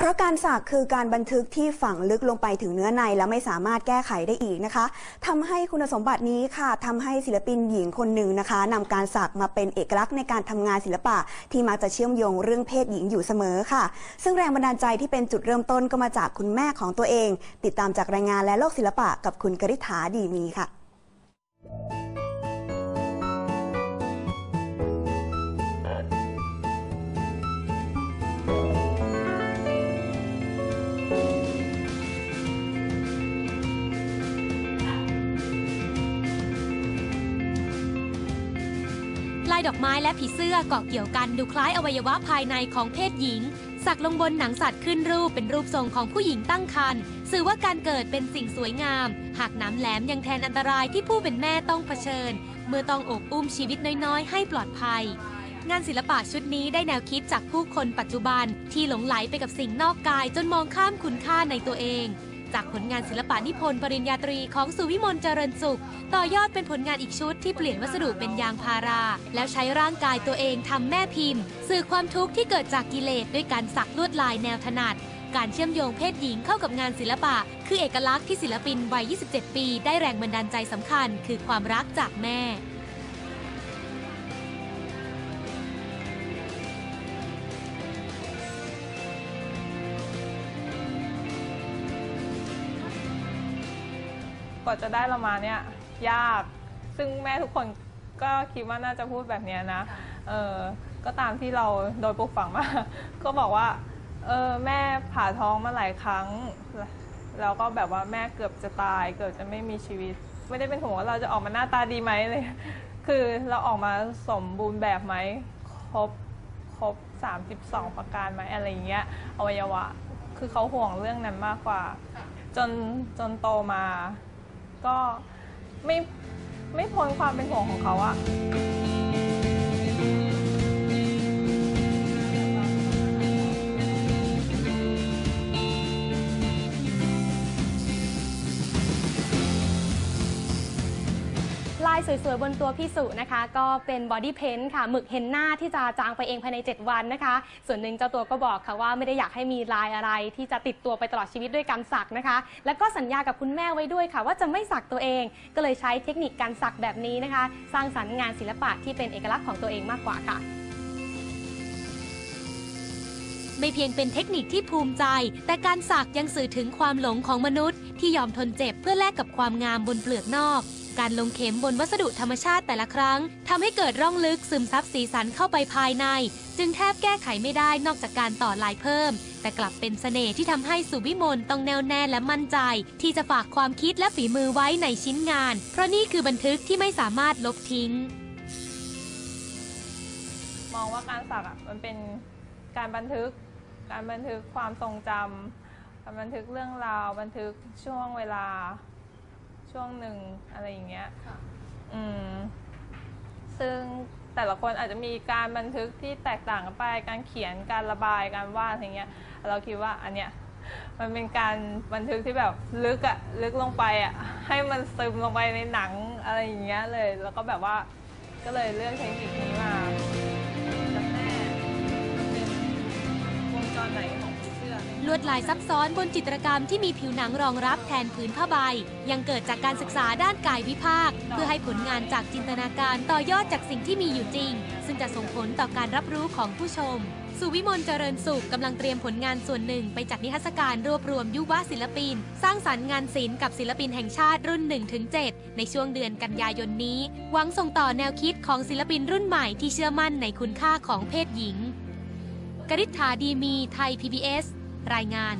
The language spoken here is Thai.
เพราะการสักคือการบันทึกที่ฝังลึกลงไปถึงเนื้อในและไม่สามารถแก้ไขได้อีกนะคะทำให้คุณสมบัตินี้ค่ะทำให้ศิลปินหญิงคนหนึ่งนะคะนำการสักมาเป็นเอกลักษณ์ในการทำงานศิลปะ ที่มักจะเชื่อมโยงเรื่องเพศหญิงอยู่เสมอค่ะ ซึ่งแรงบันดาลใจที่เป็นจุดเริ่มต้นก็มาจากคุณแม่ของตัวเอง ติดตามจากรายงานและโลกศิลปะกับคุณกริษฐาดีมีค่ะ ลายดอกไม้และผีเสื้อเกาะเกี่ยวกันดูคล้ายอวัยวะภายในของเพศหญิง สักลงบนหนังสัตว์ขึ้นรูปเป็นรูปทรงของผู้หญิงตั้งครรภ์สื่อว่าการเกิดเป็นสิ่งสวยงาม หากหน้ำแหลมยังแทนอันตรายที่ผู้เป็นแม่ต้องเผชิญ เมื่อต้องอบอุ้มชีวิตน้อยๆ ให้ปลอดภัย งานศิลปะชุดนี้ได้แนวคิดจากผู้คนปัจจุบันที่หลงไหลไปกับสิ่งนอกกายจนมองข้ามคุณค่าในตัวเอง จากผลงานศิลปะนิพนธ์ปริญญาตรีของสุวิมลเจริญสุข ต่อยอดเป็นผลงานอีกชุดที่เปลี่ยนวัสดุเป็นยางพารา แล้วใช้ร่างกายตัวเองทำแม่พิมพ์ สื่อความทุกข์ที่เกิดจากกิเลสด้วยการสักลวดลายแนวถนัด การเชื่อมโยงเพศหญิงเข้ากับงานศิลปะ คือเอกลักษณ์ที่ศิลปินวัย 27 ปี ได้แรงบันดาลใจสำคัญ คือความรักจากแม่ ว่าจะได้เรามาเนี่ยยาก ซึ่งแม่ทุกคนก็คิดว่าน่าจะพูดแบบเนี้ยนะ เออก็ตามที่เราโดยปลูกฝังมา ก็บอกว่า เออแม่ผ่าท้องมาหลายครั้ง แล้วก็แบบว่าแม่เกือบจะตาย เกือบจะไม่มีชีวิต ไม่ได้เป็นห่วงว่าเราจะออกมาหน้าตาดีไหมเลย คือเราออกมาสมบูรณ์แบบไหม ครบ ครบ 32 ประการไหมอะไรอย่างเงี้ย อวัยวะ คือเขาห่วงเรื่องนั้นมากกว่า จน จนโตมา ก็ไม่ไม่พ้นความเป็นห่วงของเขาอะ สวยๆ บนตัวพี่สุนะคะ ก็เป็นบอดี้เพนท์ค่ะ หมึกเห็นหน้าที่จะจางไปเองภายใน 7 วันนะคะ ส่วนหนึ่งเจ้าตัวก็บอกค่ะว่าไม่ได้อยากให้มีลายอะไรที่จะติดตัวไปตลอดชีวิตด้วยการสักนะคะ แล้วก็สัญญากับคุณแม่ไว้ด้วยค่ะ ว่าจะไม่สักตัวเอง ก็เลยใช้เทคนิคการสักแบบนี้นะคะ สร้างสรรค์งานศิลปะที่เป็นเอกลักษณ์ของตัวเองมากกว่าค่ะไม่เพียงเป็นเทคนิคที่ภูมิใจ แต่การสักยังสื่อถึงความหลงของมนุษย์ ที่ยอมทนเจ็บเพื่อแลกกับความงามบนเปลือกนอก การลงเข็มบนวัสดุธรรมชาติแต่ละครั้งทำให้เกิดร่องลึกซึมซับสีสันเข้าไปภายใน จึงแทบแก้ไขไม่ได้นอกจากการต่อลายเพิ่ม แต่กลับเป็นเสน่ห์ที่ทำให้สุวิมลต้องแน่วแน่และมั่นใจ ที่จะฝากความคิดและฝีมือไว้ในชิ้นงาน เพราะนี่คือบันทึกที่ไม่สามารถลบทิ้ง มองว่าการสักอะมันเป็นการบันทึก การบันทึกความทรงจำการบันทึกเรื่องราวบันทึกช่วงเวลา ช่วงหนึ่งอะไรอย่างเงี้ยอืมซึ่งแต่ละคนอาจจะมีการบันทึกที่แตกต่างกันไป การเขียนการระบายการวาดอะไรเงี้ย เราคิดว่าอันเนี้ยมันเป็นการบันทึกที่แบบลึกอะลึกลงไปอะให้มันซึมลงไปในหนังอะไรอย่างเงี้ยเลย แล้วก็แบบว่าก็เลยเลือกเทคนิคนี้มาจากแม่เป็นวงจรไหนของผีเสื้อ ลวดลายซับซ้อนบนจิตรกรรมที่มีผิวหนังรองรับแทนผืนผ้าใบ ยังเกิดจากการศึกษาด้านกายวิภาค เพื่อให้ผลงานจากจินตนาการต่อยอดจากสิ่งที่มีอยู่จริง ซึ่งจะส่งผลต่อการรับรู้ของผู้ชม สุวิมลเจริญสุขกำลังเตรียมผลงานส่วนหนึ่ง ไปจัดนิทรรศการรวบรวมยุวศิลปิน สร้างสรรค์งานศิลป์กับศิลปินแห่งชาติรุ่น 1-7 ในช่วงเดือนกันยายนนี้ หวังส่งต่อแนวคิดของศิลปินรุ่นใหม่ที่เชื่อมั่นในคุณค่าของเพศหญิงกริษฐาดีมีไทย PBS รายงาน